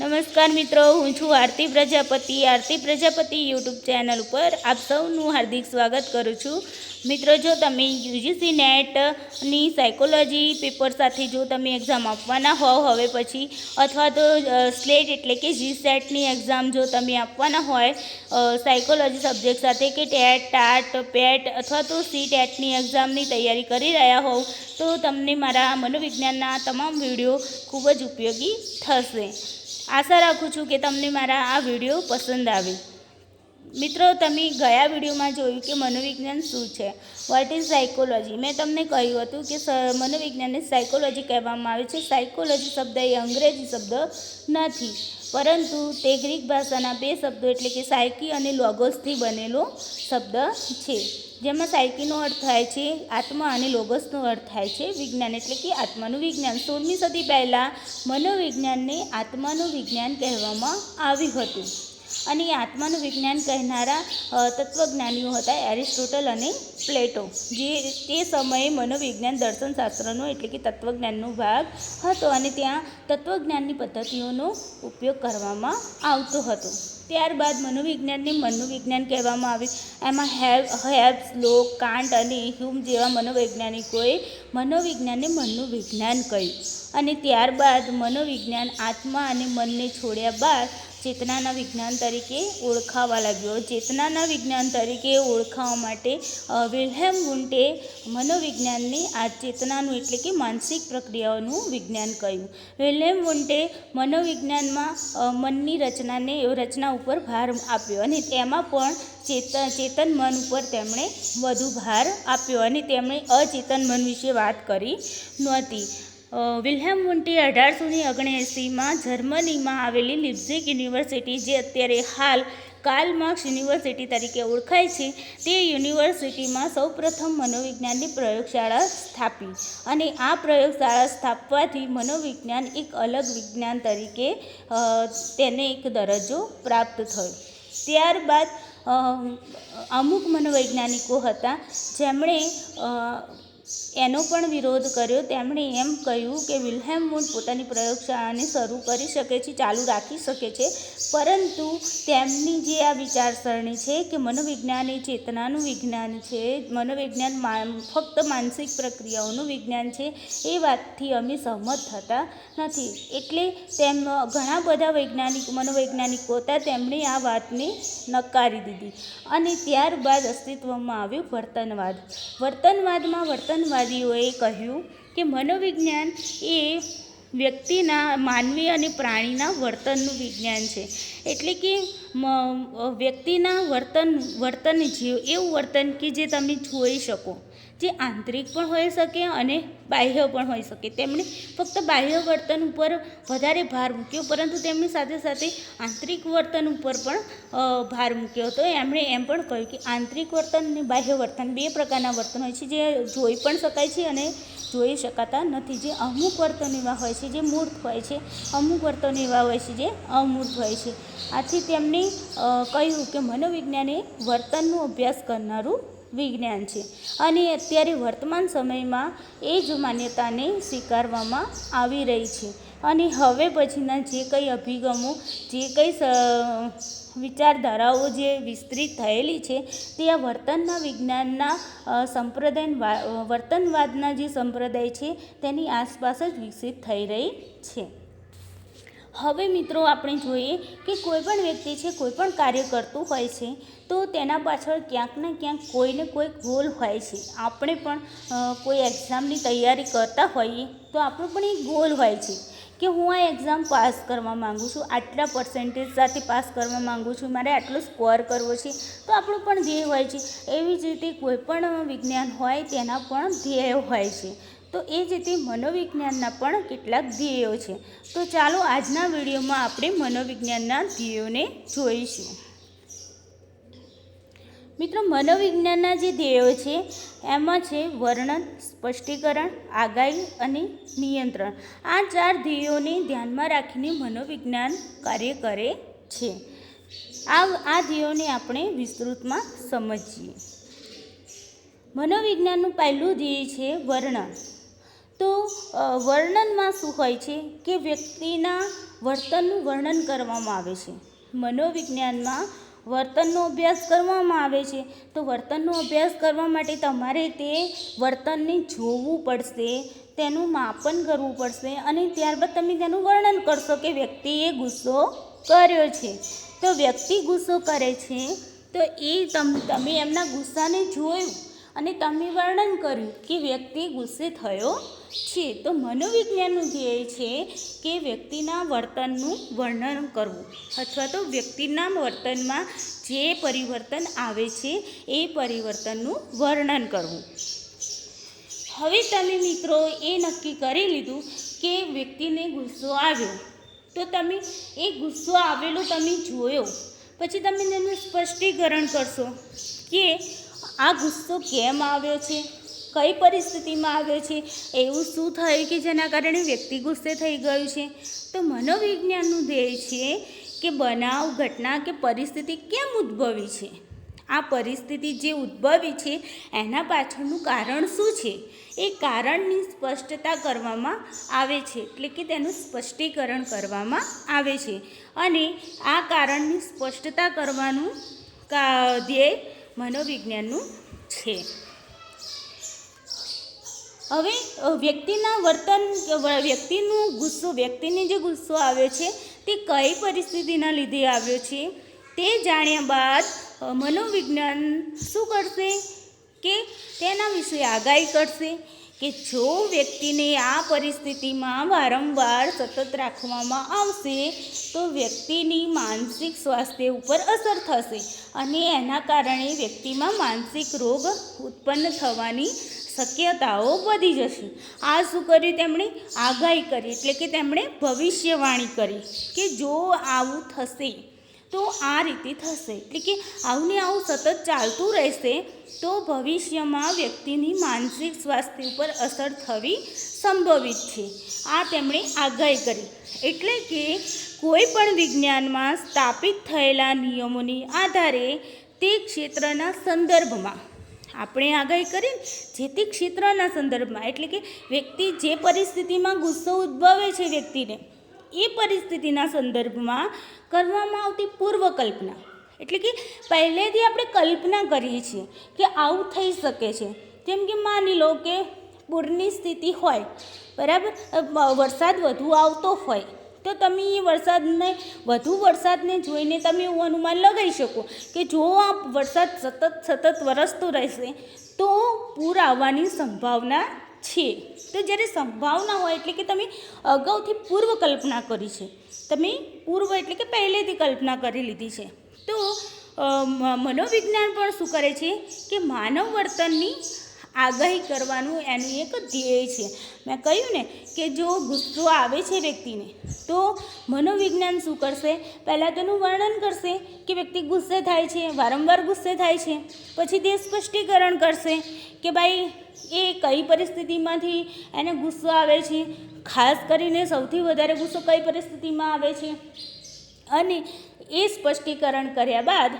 નમસ્કાર મિત્રો, હું છું આરતી પ્રજાપતિ. આરતી પ્રજાપતિ યુટ્યુબ ચેનલ ઉપર આપ સૌનું હાર્દિક સ્વાગત કરું છું. મિત્રો, જો તમે યુજીસી નેટની સાયકોલોજી પેપર સાથે જો તમે એક્ઝામ આપવાના હોવ હવે પછી, અથવા તો સ્લેટ એટલે કે જી સેટની એક્ઝામ જો તમે આપવાના હોય સાયકોલોજી સબ્જેક્ટ સાથે કે ટેટ, ટાટ, પેટ અથવા તો સી ટેટની એક્ઝામની તૈયારી કરી રહ્યા હોવ, તો તમને મારા મનોવિજ્ઞાનના તમામ વીડિયો ખૂબ જ ઉપયોગી થશે. આશા રાખું છું કે તમને મારા આ વીડિયો પસંદ આવે. મિત્રો, તમે ગયા વિડીયોમાં જોયું કે મનોવિજ્ઞાન શું છે? વોટ ઇઝ સાયકોલોજી મેં તમને કહ્યું હતું કે મનોવિજ્ઞાનને સાયકોલોજી કહેવામાં આવે છે. સાયકોલોજી શબ્દ એ અંગ્રેજી શબ્દ નથી. પરંતુ તે ગ્રીક ભાષાના બે શબ્દો એટલે કે સાયકી અને લોગોસથી બનેલો શબ્દ છે. જેમાં સાયકીનો અર્થ થાય છે આત્મા અને લોગસનો અર્થ થાય છે વિજ્ઞાન એટલે કે આત્માનું વિજ્ઞાન. સોળમી સદી પહેલાં મનોવિજ્ઞાનને આત્માનું વિજ્ઞાન કહેવામાં આવ્યું હતું. અને એ આત્માનું વિજ્ઞાન કહેનારા તત્વજ્ઞાનીઓ હતા એરિસ્ટોટલ અને પ્લેટો, જે તે સમયે મનોવિજ્ઞાન દર્શનશાસ્ત્રનો એટલે કે તત્વજ્ઞાનનો ભાગ હતો અને ત્યાં તત્વજ્ઞાનની પદ્ધતિઓનો ઉપયોગ કરવામાં આવતો હતો. ત્યારબાદ મનોવિજ્ઞાનને મનોવિજ્ઞાન કહેવામાં આવ્યું એમાં હેબ હેબ્સ લોક કાન્ટ અને હ્યુમ જેવા મનોવૈજ્ઞાનિકોએ મનોવિજ્ઞાનને મનનું વિજ્ઞાન કહ્યું. અને ત્યારબાદ મનોવિજ્ઞાન આત્મા અને મનને છોડ્યા બાદ ચેતનાના વિજ્ઞાન તરીકે ઓળખાવા લાગ્યો. ચેતનાના વિજ્ઞાન તરીકે ઓળખાવા માટે વિલ્હેમ વુન્ટે મનોવિજ્ઞાનને આ ચેતનાનું એટલે કે માનસિક પ્રક્રિયાઓનું વિજ્ઞાન કહ્યું. વિલ્હેમ વુન્ટે મનોવિજ્ઞાનમાં મનની રચનાને, રચના ઉપર ભાર આપ્યો અને તેમાં પણ ચેતન ચેતન મન ઉપર તેમણે વધુ ભાર આપ્યો અને તેમણે અચેતન મન વિશે વાત કરી નહોતી. વિલ્હેમ મુન્ટી અઢારસો ને ઓગણએંસીમાં જર્મનીમાં આવેલી લિપ્ઝિક યુનિવર્સિટી, જે અત્યારે હાલ કાર્લ માર્ક્સ યુનિવર્સિટી તરીકે ઓળખાય છે, તે યુનિવર્સિટીમાં સૌપ્રથમ મનોવિજ્ઞાનની પ્રયોગશાળા સ્થાપી અને આ પ્રયોગશાળા સ્થાપવાથી મનોવિજ્ઞાન એક અલગ વિજ્ઞાન તરીકે તેને એક દરજ્જો પ્રાપ્ત થયો. ત્યારબાદ અમુક મનોવૈજ્ઞાનિકો હતા, જેમણે એનો પણ વિરોધ કર્યો. તેમણે એમ કહ્યું કે વિલ્હેમ મૂન પોતાની પ્રયોગશાળાને શરૂ કરી શકે છે, ચાલુ રાખી શકે છે. પરંતુ તેમની જે આ વિચારસરણી છે કે મનોવિજ્ઞાન એ ચેતનાનું વિજ્ઞાન છે, મનોવિજ્ઞાન ફક્ત માનસિક પ્રક્રિયાઓનું વિજ્ઞાન છે, એ વાતથી અમે સહમત થતા નથી. એટલે તેમ ઘણા બધા વૈજ્ઞાનિક, મનોવૈજ્ઞાનિકો હતા, તેમણે આ વાતને નકારી દીધી. અને ત્યારબાદ અસ્તિત્વમાં આવ્યું વર્તનવાદ. વર્તનવાદમાં વર્તનવાદીઓએ કહ્યું કે મનોવિજ્ઞાન એ વ્યક્તિના માનવી અને પ્રાણીના વર્તનનું વિજ્ઞાન છે. એટલે કે વ્યક્તિના વર્તન વર્તન જીવ, એવું વર્તન કે જે તમે જોઈ શકો. જે આંતરિક પણ હોઈ શકે અને બાહ્ય પણ હોઈ શકે. તેમણે ફક્ત બાહ્ય વર્તન ઉપર વધારે ભાર મૂક્યો, પરંતુ તેમની સાથે સાથે આંતરિક વર્તન ઉપર પણ ભાર મૂક્યો હતો. એમણે એમ પણ કહ્યું કે આંતરિક વર્તન અને બાહ્ય વર્તન બે પ્રકારના વર્તન હોય છે, જે જોઈ પણ શકાય છે અને જોઈ શકાતા નથી. જે અમુક વર્તન એવા હોય છે, જે મૂર્ત હોય છે, અમુક વર્તન એવા હોય છે, જે અમૂર્ત હોય છે. આથી તેમણે કહ્યું કે મનોવિજ્ઞાન એ વર્તનનો અભ્યાસ કરનારું વિજ્ઞાન છે અને અત્યારે વર્તમાન સમયમાં એ જ માન્યતાને સ્વીકારવામાં આવી રહી છે. અને હવે પછીના જે કંઈ અભિગમો, જે કંઈ વિચારધારાઓ જે વિસ્તૃત થયેલી છે, તે આ વર્તનના વિજ્ઞાનના સંપ્રદાય વર્તનવાદના જે સંપ્રદાય છે, તેની આસપાસ જ વિકસિત થઈ રહી છે. હવે મિત્રો આપણે જોઈએ કે કોઈ પણ વ્યક્તિ છે કોઈ પણ કાર્ય કરતું હોય છે, તો તેના પાછળ ક્યાંક ને ક્યાંક કોઈને કોઈ ગોલ હોય છે. આપણે પણ કોઈ એક્ઝામની તૈયારી કરતા હોઈએ તો આપણો પણ એક ગોલ હોય છે કે હું આ એક્ઝામ પાસ કરવા માગું છું, આટલા પર્સન્ટેજ સાથે પાસ કરવા માગું છું, મારે આટલો સ્કોર કરવો છે, તો આપણું પણ ધ્યેય હોય છે. એવી જ રીતે કોઈ પણ વિજ્ઞાન હોય તેના પણ ધ્યેય હોય છે. તો એ જ રીતે મનોવિજ્ઞાનના પણ કેટલાક ધ્યેયો છે. તો ચાલો આજના વિડીયોમાં આપણે મનોવિજ્ઞાનના ધ્યેયોને જોઈશું. મિત્રો, મનોવિજ્ઞાનના જે ધ્યેયો છે, એમાં છે વર્ણન, સ્પષ્ટીકરણ, આગાહી અને નિયંત્રણ. આ ચાર ધ્યેયોને ધ્યાનમાં રાખીને મનોવિજ્ઞાન કાર્ય કરે છે. આ આ ધ્યેયોને આપણે વિસ્તૃતમાં સમજીએ. મનોવિજ્ઞાનનું પહેલું ધ્યેય છે વર્ણન. તો વર્ણનમાં શું હોય છે કે વ્યક્તિના વર્તનનું વર્ણન કરવામાં આવે છે? મનોવિજ્ઞાનમાં વર્તનનો અભ્યાસ કરવામાં આવે છે. તો વર્તનનો અભ્યાસ કરવા માટે તમારે તે વર્તનને જોવું પડશે, તેનું માપન કરવું પડશે અને ત્યારબાદ તમે તેનું વર્ણન કરશો કે વ્યક્તિએ ગુસ્સો કર્યો છે. તો વ્યક્તિ ગુસ્સો કરે છે, તો એ તમ, તમે એમના ગુસ્સાને જોયું અને તમે વર્ણન કર્યું કે વ્યક્તિ ગુસ્સે થયો છે. તો મનોવિજ્ઞાનનું ધ્યેય છે કે વ્યક્તિના વર્તનનું વર્ણન કરવું અથવા તો વ્યક્તિના વર્તનમાં જે પરિવર્તન આવે છે એ પરિવર્તનનું વર્ણન કરવું. હવે તમે મિત્રો એ નક્કી કરી લીધું કે વ્યક્તિને ગુસ્સો આવ્યો. તો તમે એ ગુસ્સો આવેલો તમે જોયો. પછી તમે તેનું સ્પષ્ટીકરણ કરશો કે આ ગુસ્સો કેમ આવ્યો છે? કઈ પરિસ્થિતિમાં આવ્યો છે, એવું શું થયું કે જેના કારણે વ્યક્તિ ગુસ્સે થઈ ગયું છે? તો મનોવિજ્ઞાનનું ધ્યેય છે કે બનાવ, ઘટના કે પરિસ્થિતિ કેમ ઉદ્ભવી છે? આ પરિસ્થિતિ જે ઉદ્ભવી છે, એના પાછળનું કારણ શું છે? એ કારણની સ્પષ્ટતા કરવામાં આવે છે, એટલે કે તેનું સ્પષ્ટીકરણ કરવામાં આવે છે. અને આ કારણની સ્પષ્ટતા કરવાનું ધ્યેય મનોવિજ્ઞાનનું છે. હવે વ્યક્તિના વર્તન વ્યક્તિનું ગુસ્સો, વ્યક્તિને જે ગુસ્સો આવ્યો છે, તે કઈ પરિસ્થિતિના લીધે આવ્યો છે, તે જાણ્યા બાદ મનોવિજ્ઞાન શું કરશે? કે તેના વિશે આગાહી કરશે કે જો વ્યક્તિને આ પરિસ્થિતિમાં વારંવાર સતત રાખવામાં આવશે, તો વ્યક્તિની માનસિક સ્વાસ્થ્ય ઉપર અસર થશે અને એના કારણે વ્યક્તિમાં માનસિક રોગ ઉત્પન્ન થવાની શક્યતાઓ વધી જશે. આ શું કર્યું તેમણે? આગાહી કરી, એટલે કે તેમણે ભવિષ્યવાણી કરી કે જો આવું થશે, તો આ રીતે થશે. એટલે કે આવું ને આવું સતત ચાલતું રહેશે, તો ભવિષ્યમાં વ્યક્તિની માનસિક સ્વાસ્થ્ય ઉપર અસર થવી સંભવિત છે. આ તેમણે આગાહી કરી. એટલે કે કોઈ પણ વિજ્ઞાનમાં સ્થાપિત થયેલા નિયમોની આધારે તે ક્ષેત્રના સંદર્ભમાં આપણે આગાહી કરી જે તે ક્ષેત્રના સંદર્ભમાં, એટલે કે વ્યક્તિ જે પરિસ્થિતિમાં ગુસ્સો ઉદ્ભવે છે વ્યક્તિને, એ પરિસ્થિતિના સંદર્ભમાં કરવામાં આવતી પૂર્વ કલ્પના એટલે કે પહેલેથી આપણે કલ્પના કરીએ છીએ કે આવું થઈ શકે છે. જેમ કે માની લો કે પૂરની સ્થિતિ હોય, બરાબર? વરસાદ વધુ આવતો હોય તો તમે એ વરસાદને, વધુ વરસાદને જોઈને તમે એવું અનુમાન લગાવી શકો કે જો આ વરસાદ સતત સતત વરસતો રહેશે, તો પૂર આવવાની સંભાવના છે. તો જ્યારે સંભાવના હોય એટલે કે તમે અગાઉથી પૂર્વ કલ્પના કરી છે. તમે પૂર્વ એટલે કે પહેલેથી કલ્પના કરી લીધી છે. તો મનોવિજ્ઞાન પણ શું કરે છે કે માનવ વર્તનની આગાહી કરવાનું એનું એક ધ્યેય છે. મેં કહ્યું ને કે જો ગુસ્સો આવે છે વ્યક્તિને, તો મનોવિજ્ઞાન શું કરશે? પહેલાં તેનું વર્ણન કરશે કે વ્યક્તિ ગુસ્સે થાય છે, વારંવાર ગુસ્સે થાય છે. પછી તે સ્પષ્ટીકરણ કરશે કે ભાઈ, એ કઈ પરિસ્થિતિમાંથી એને ગુસ્સો આવે છે? ખાસ કરીને સૌથી વધારે ગુસ્સો કઈ પરિસ્થિતિમાં આવે છે? અને એ સ્પષ્ટીકરણ કર્યા બાદ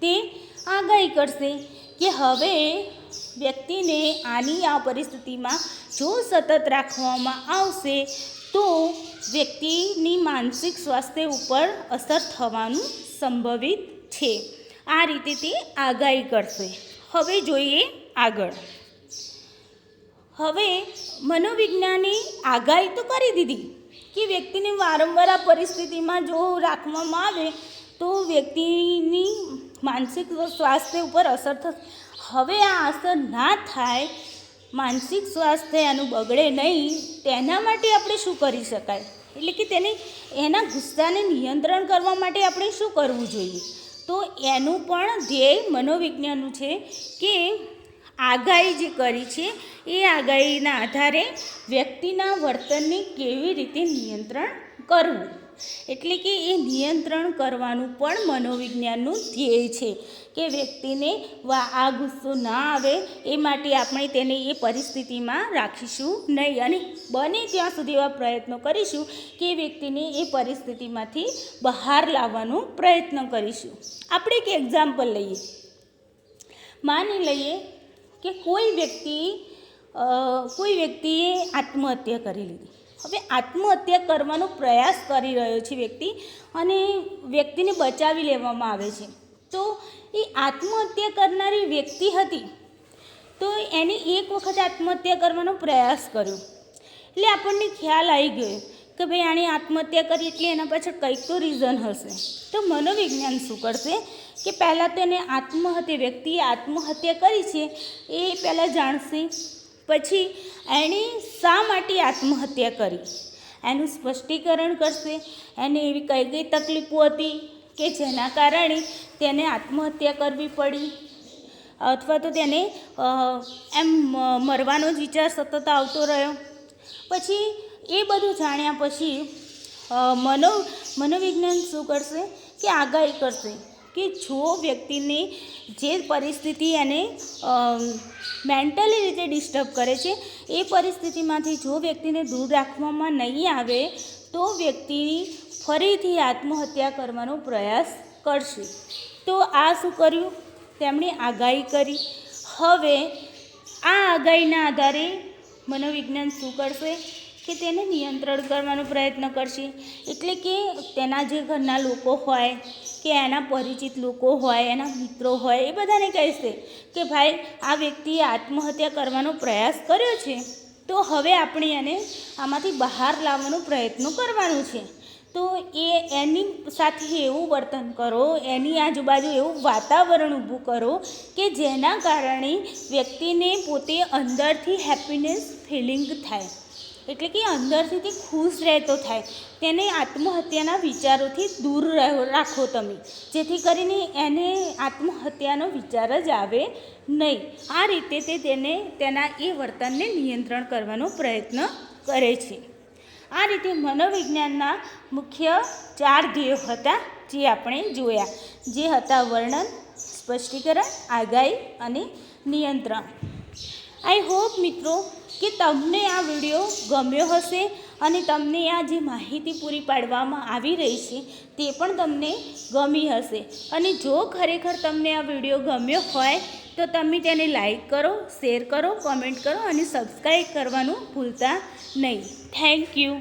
તે આગાહી કરશે કે હવે વ્યક્તિને આની આ પરિસ્થિતિમાં જો સતત રાખવામાં આવશે, તો વ્યક્તિની માનસિક સ્વાસ્થ્ય ઉપર અસર થવાનું સંભવિત છે. આ રીતે તે આગાહી કરશે. હવે જોઈએ આગળ. હવે મનોવિજ્ઞાને આગાહી તો કરી દીધી કે વ્યક્તિને વારંવાર આ પરિસ્થિતિમાં જો રાખવામાં આવે, તો વ્યક્તિની માનસિક સ્વાસ્થ્ય ઉપર અસર થશે. હવે આ અસર ના થાય, માનસિક સ્વાસ્થ્ય એનું બગડે નહીં, તેના માટે આપણે શું કરી શકાય? એટલે કે તેને, એના ગુસ્સાને નિયંત્રણ કરવા માટે આપણે શું કરવું જોઈએ? તો એનું પણ ધ્યેય મનોવિજ્ઞાનનું છે કે આગાહી જે કરી છે, એ આગાહીના આધારે વ્યક્તિના વર્તનને કેવી રીતે નિયંત્રણ કરવું? એટલે કે એ નિયંત્રણ કરવાનું પણ મનોવિજ્ઞાનનું ધ્યેય છે કે વ્યક્તિને વા આ ગુસ્સો ના આવે એ માટે આપણે તેને એ પરિસ્થિતિમાં રાખીશું નહીં. અને બને ત્યાં સુધી એવા પ્રયત્નો કરીશું કે વ્યક્તિને એ પરિસ્થિતિમાંથી બહાર લાવવાનો પ્રયત્ન કરીશું. આપણે એક એક્ઝામ્પલ લઈએ. માની લઈએ કે કોઈ વ્યક્તિ કોઈ વ્યક્તિએ આત્મહત્યા કરી લીધી. હવે આત્મહત્યા કરવાનો પ્રયાસ કરી રહ્યો છે વ્યક્તિ અને વ્યક્તિને બચાવી લેવામાં આવે છે. તો એ આત્મહત્યા કરનારી વ્યક્તિ હતી તો એને એક વખત આત્મહત્યા કરવાનો પ્રયાસ કર્યો. એટલે આપણને ખ્યાલ આવી ગયો કે ભાઈ આણે આત્મહત્યા કરી એટલે એના પાછળ કંઈક તો રીઝન હશે. તો મનોવિજ્ઞાન શું કરશે? કે પહેલાં તો એને આત્મહત્યા, વ્યક્તિએ આત્મહત્યા કરી છે, એ પહેલાં જાણશે. પછી એણે શા માટે આત્મહત્યા કરી? એનું સ્પષ્ટીકરણ કરશે. એને એવી કઈ કઈ તકલીફો હતી કે જેના કારણે તેને આત્મહત્યા કરવી પડી? અથવા તો તેને એમ મરવાનો જ વિચાર સતત આવતો રહ્યો. પછી એ બધું જાણ્યા પછી મનો, મનોવિજ્ઞાન શું કરશે કે આગાહી કરશે? કે જો વ્યક્તિને જે પરિસ્થિતિ એને મેન્ટલી રીતે ડિસ્ટર્બ કરે છે, એ પરિસ્થિતિમાંથી જો વ્યક્તિને દૂર રાખવામાં નહીં આવે, તો વ્યક્તિ ફરીથી આત્મહત્યા કરવાનો પ્રયાસ કરશે. તો આ શું કર્યું? તેમણે આગાહી કરી. હવે આ આગાહીના આધારે મનોવિજ્ઞાન શું કરશે? કે તેને નિયંત્રણ કરવાનો પ્રયત્ન કરશે. એટલે કે તેના જે ઘરના લોકો હોય, કે એના પરિચિત લોકો હોય, એના મિત્રો હોય, એ બધાને કહેશે કે ભાઈ, આ વ્યક્તિએ આત્મહત્યા કરવાનો પ્રયાસ કર્યો છે. તો હવે આપણે એને આમાંથી બહાર લાવવાનો પ્રયત્ન કરવાનો છે. તો એ એની સાથે એવું વર્તન કરો, એની આજુબાજુ એવું વાતાવરણ ઊભું કરો કે જેના કારણે વ્યક્તિને પોતે અંદરથી હેપીનેસ ફિલિંગ થાય. એટલે કે અંદરથી તે ખુશ રહેતો થાય. તેને આત્મહત્યાના વિચારોથી દૂર રાખો તમે. જેથી કરીને એને આત્મહત્યાનો વિચાર જ આવે નહીં. આ રીતે તે તેને તેના એ વર્તનને નિયંત્રણ કરવાનો પ્રયત્ન કરે છે. આ રીતે મનોવિજ્ઞાનના મુખ્ય ચાર ધ્યેયો હતા જે આપણે જોયા. જે હતા વર્ણન, સ્પષ્ટીકરણ, આગાહી અને નિયંત્રણ. આઈ હોપ મિત્રો કે તમને આ વીડિયો ગમ્યો હશે અને તમને આ જે માહિતી પૂરી પાડવામાં આવી રહી છે તે પણ તમને ગમી હશે. અને જો ખરેખર તમને આ વીડિયો ગમ્યો હોય તો તમે તેને લાઈક કરો, શેર કરો, કોમેન્ટ કરો અને સબસ્ક્રાઈબ કરવાનું ભૂલતા નહીં. Thank you.